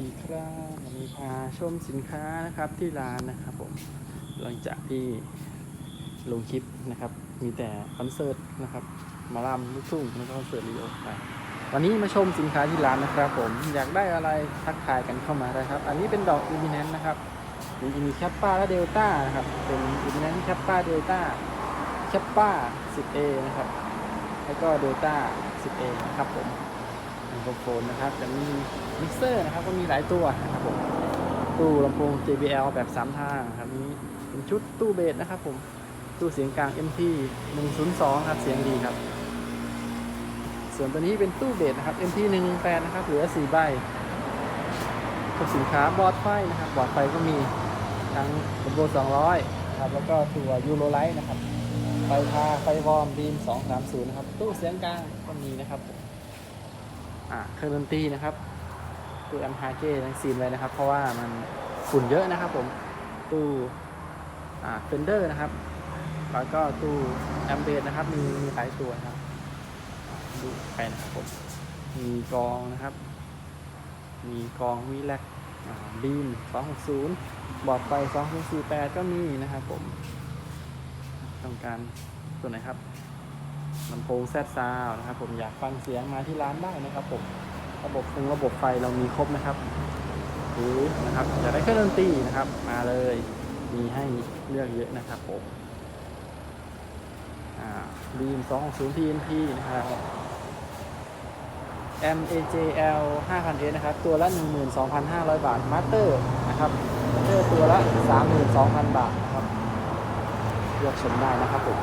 ดีครับวันนี้พาชมสินค้านะครับที่ร้านนะครับผมหลังจากที่ลงคลิปนะครับ มีแต่คอนเสิร์ตนะครับมาลำลูกทุ่งแล้วก็คอนเสิร์ตรีโอไปวันนี้มาชมสินค้าที่ร้านนะครับผมอยากได้อะไรทักทายกันเข้ามาได้ครับ อันนี้เป็นดอกอิมิเนนนะครับมีมีแคปป้าและเดลต้านะครับเป็นอิมิเนนแคปป้าเดลต้าแคปป้า 10A นะครับแล้วก็เดลต้า 10A นะครับผม ไมโครโฟนนะครับ จะมีมิกเซอร์นะครับ ก็มีหลายตัวนะครับผม ตู้ลำโพง JBL แบบ3ทางครับนี้เป็นชุดตู้เบสนะครับผม ตู้เสียงกลาง MT 102 ครับ เสียงดีครับ ส่วนตัวนี้เป็นตู้เบสนะครับ MT 118นะครับ เหลือ 4 ใบพวกสินค้าบอร์ดไฟนะครับ บอร์ดไฟก็มีทั้งเป็นโบ200 ครับ แล้วก็ตัวยูโรไลท์นะครับ ไฟพาไฟวอร์มบีม230 นะครับ ตู้เสียงกลางก็มีนะครับผม เครื่องดนตรีนะครับตู้แอมฮาเก้ทั้งซีนไว้นะครับ เพราะว่ามันฝุ่นเยอะนะครับผมตู้เฟนเดอร์นะครับ แล้วก็ตู้แอมเบสนะครับ มีมีหลายตัวนะครับดูไปนะครับผมมีกรองนะครับ มีกรองวีแลกบีม260 บอร์ดไฟ 2048 ก็มีนะครับผม ต้องการตัวไหนครับ ลำโพงแซดซาวนะครับ ผมอยากฟังเสียงมาที่ร้านได้นะครับผมระบบฟงระบบไฟเรามีครบนะครับหรือนะครับอยากได้เครื่องดนตรีนะครับ มาเลยมีให้เลือกเยอะนะครับผมอ่าบีม260 TNT นะครับ MAJL 5,000S นะครับ ตัวละ 12,500 บาทมาสเตอร์นะครับมาสเตอร์ตัวละ 32,000 บาทนะครับเลือกชมได้นะครับผม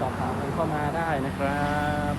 สอบถามกันเข้ามาได้นะครับร้านของเรานะครับอ่าชมครับ